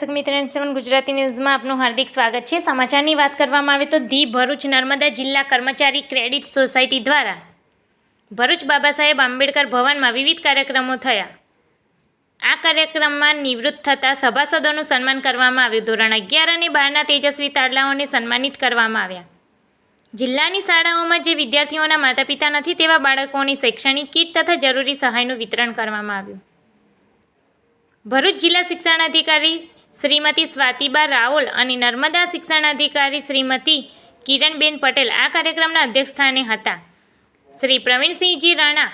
દર્શક મિત્રો ગુજરાતી ન્યૂઝમાં આપનું હાર્દિક સ્વાગત છે. સમાચારની વાત કરવામાં આવે તો ધી ભરૂચ નર્મદા જિલ્લા કર્મચારી ક્રેડિટ સોસાયટી દ્વારા ભરૂચ બાબા સાહેબ આંબેડકર ભવનમાં વિવિધ કાર્યક્રમો થયા. આ કાર્યક્રમમાં નિવૃત્ત થતા સભાસદોનું સન્માન કરવામાં આવ્યું. ધોરણ અગિયાર અને બારના તેજસ્વી તારલાઓને સન્માનિત કરવામાં આવ્યા. જિલ્લાની શાળાઓમાં જે વિદ્યાર્થીઓના માતા પિતા નથી તેવા બાળકોની શૈક્ષણિક કીટ તથા જરૂરી સહાયનું વિતરણ કરવામાં આવ્યું. ભરૂચ જિલ્લા શિક્ષણાધિકારી શ્રીમતી સ્વાતિબા રાઓલ અને નર્મદા શિક્ષણાધિકારી શ્રીમતી કિરણબેન પટેલ આ કાર્યક્રમના અધ્યક્ષસ્થાને હતા. શ્રી પ્રવીણસિંહજી રાણા,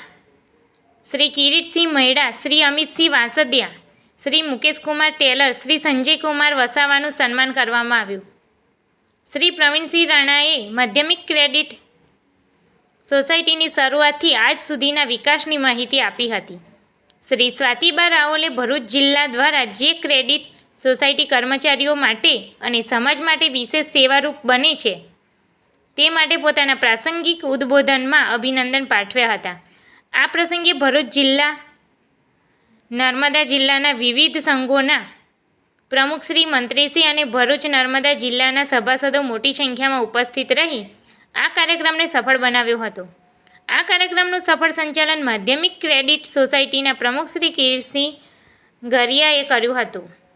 શ્રી કિરીટસિંહ મહેડા શ્રી અમિતસિંહ વાસદિયા, શ્રી મુકેશકુમાર ટેલર, શ્રી સંજયકુમાર વસાવાનું સન્માન કરવામાં આવ્યું. શ્રી પ્રવીણસિંહ રાણાએ માધ્યમિક ક્રેડિટ સોસાયટીની શરૂઆતથી આજ સુધીના વિકાસની માહિતી આપી હતી. શ્રી સ્વાતિબા રાઓલે ભરૂચ જિલ્લા દ્વારા જે ક્રેડિટ સોસાયટી કર્મચારીઓ માટે અને સમાજ માટે વિશેષ સેવારૂપ બને છે. તે માટે પોતાના પ્રાસંગિક ઉદ્બોધનમાં અભિનંદન પાઠવ્યા હતા. આ પ્રસંગે ભરૂચ જિલ્લા, નર્મદા જિલ્લાના વિવિધ સંઘોના પ્રમુખશ્રી મંત્રીશ્રી અને ભરૂચ નર્મદા જિલ્લાના સભાસદો મોટી સંખ્યામાં ઉપસ્થિત રહી આ કાર્યક્રમને સફળ બનાવ્યો હતો. આ કાર્યક્રમનું સફળ સંચાલન માધ્યમિક ક્રેડિટ સોસાયટીના પ્રમુખ શ્રી કિરીટસિંહ ગરિયાએ કર્યું હતું.